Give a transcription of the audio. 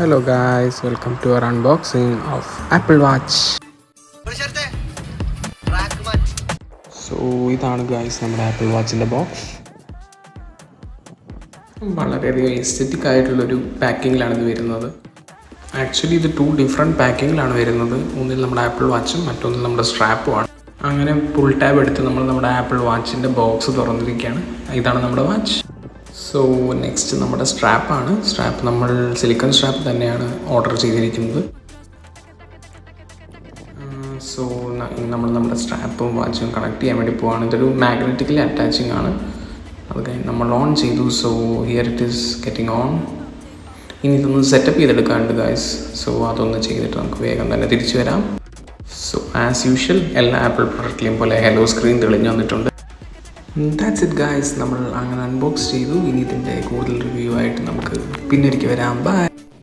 Hello guys, welcome to our unboxing of Apple Watch. So ഇതാണ് guys നമ്മുടെ Apple വാച്ചിന്റെ box വളരെയധികം aesthetic ആയിട്ടുള്ളൊരു പാക്കിങ്ങിലാണ് ഇത് വരുന്നത്. ആക്ച്വലി ഇത് ടു ഡിഫറെന്റ് പാക്കിങ്ങിലാണ് വരുന്നത്. ഒന്നിൽ നമ്മുടെ ആപ്പിൾ വാച്ചും മറ്റൊന്നിൽ നമ്മുടെ സ്ട്രാപ്പുമാണ് അങ്ങനെ ഫുൾ ടാബ് എടുത്ത് നമ്മൾ നമ്മുടെ ആപ്പിൾ വാച്ചിന്റെ ബോക്സ് തുറന്നിരിക്കുകയാണ്. ഇതാണ് നമ്മുടെ വാച്ച് സോ നെക്സ്റ്റ് നമ്മുടെ സ്ട്രാപ്പാണ് സ്ട്രാപ്പ് നമ്മൾ സിലിക്കൺ സ്ട്രാപ്പ് തന്നെയാണ് ഓർഡർ ചെയ്തിരിക്കുന്നത്. സോ നമ്മൾ നമ്മുടെ സ്ട്രാപ്പും വാച്ചും കണക്ട് ചെയ്യാൻ വേണ്ടി പോവാണ്. ഇതൊരു മാഗ്നറ്റിക്കലി അറ്റാച്ചിങ് ആണ്. അത് നമ്മൾ ഓൺ ചെയ്തു. So here it is getting on ഇനി ഇതൊന്ന് സെറ്റപ്പ് ചെയ്തെടുക്കാണ്ട് ഗായ്സ് സോ അതൊന്ന് ചെയ്തിട്ട് നമുക്ക് വേഗം തന്നെ തിരിച്ചു വരാം. സോ ആസ് യൂഷ്വൽ എല്ലാ ആപ്പിൾ പ്രൊഡക്റ്റിലെയും പോലെ ഹെലോ സ്ക്രീൻ തെളിഞ്ഞു വന്നിട്ടുണ്ട്. ദാറ്റ്സ് ഇറ്റ് ഗായ്സ് നമ്മൾ അങ്ങനെ അൺബോക്സ് ചെയ്തു. ഇനി ഇതിന്റെ കൂടുതൽ റിവ്യൂ ആയിട്ട് നമുക്ക് പിന്നൊരിക്കൽ വരാം. ബൈ